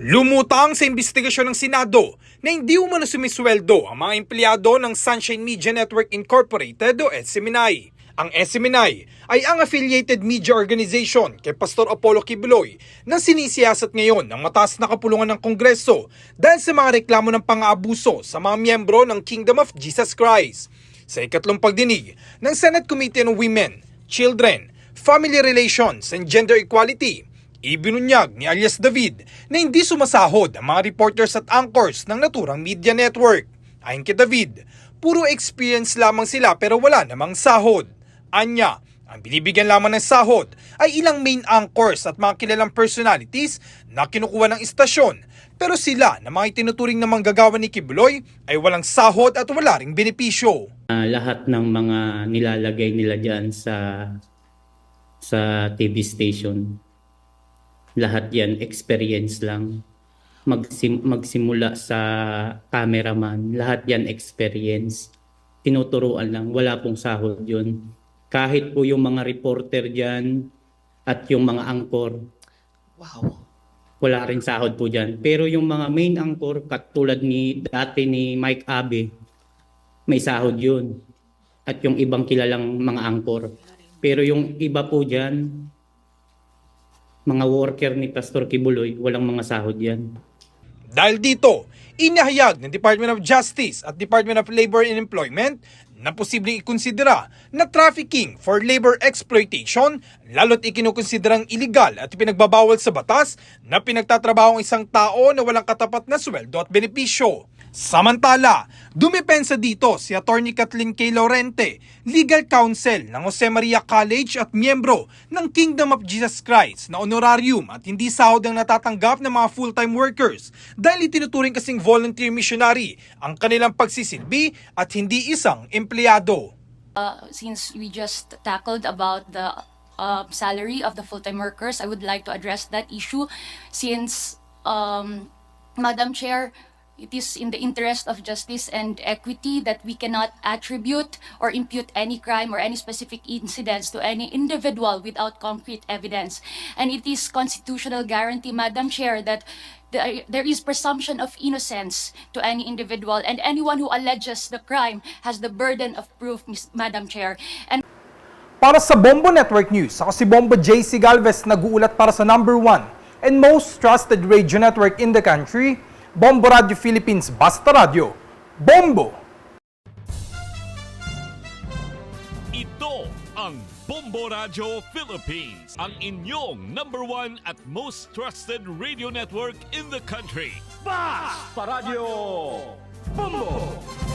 Lumutang sa investigasyon ng Senado na hindi umano sumisweldo ang mga empleyado ng Sunshine Media Network Incorporated o SMNI. Ang SMNI ay ang affiliated media organization kay Pastor Apollo Kibuloy na sinisiyasat ngayon ng mataas na kapulungan ng Kongreso dahil sa mga reklamo ng pang-aabuso sa mga miyembro ng Kingdom of Jesus Christ. Sa ikatlong pagdinig ng Senate Committee on Women, Children, Family Relations and Gender Equality, Ibinunyag ni alias David na hindi sumasahod ang mga reporters at anchors ng naturang media network. Ayon kay David, puro experience lamang sila pero wala namang sahod. Anya, ang binibigyan lamang ng sahod ay ilang main anchors at mga kilalang personalities na kinukuha ng istasyon pero sila na mga itinuturing na manggagawa ni Kibuloy ay walang sahod at wala ring benepisyo. Ah, lahat ng mga nilalagay nila diyan sa sa TV station lahat yan experience lang Magsim, magsimula sa cameraman lahat yan experience tinuturuan lang wala pong sahod yun kahit po yung mga reporter diyan at yung mga anchor Wow. wala rin sahod po dyan. Pero yung mga main anchor, katulad ni dati ni Mike Abe, may sahod yun. At yung ibang kilalang mga anchor. Pero yung iba po dyan, mga worker ni Pastor Kibuloy, walang mga sahod yan. Dahil dito, inahayag ng Department of Justice at Department of Labor and Employment na posibleng ikonsidera na trafficking for labor exploitation lalo't ikinukonsiderang illegal at pinagbabawal sa batas na pinagtatrabaho ang isang tao na walang katapat na sweldo at benepisyo. Samantala, dumepensa dito si Attorney Kathleen K. Laurente, legal counsel ng Jose Maria College at miyembro ng Kingdom of Jesus Christ na honorarium at hindi sahod ang natatanggap ng mga full-time workers dahil itinuturing kasing volunteer missionary ang kanilang pagsisilbi at hindi isang empleyado. Uh, since we just tackled about the uh, salary of the full-time workers, I would like to address that issue since, um, Madam Chair, it is in the interest of justice and equity that we cannot attribute or impute any crime or any specific incidents to any individual without concrete evidence. And it is constitutional guarantee, Madam Chair, that there is presumption of innocence to any individual and anyone who alleges the crime has the burden of proof, Miss- Madam Chair. And Para sa Bombo Network News, ako si Bombo JC Galvez nag-uulat para sa number one and most trusted radio network in the country, Bombo Radio Philippines Basta Radio. Bombo! Ito ang Bombo Radio Philippines, ang inyong number one at most trusted radio network in the country. Basta Radio Bombo!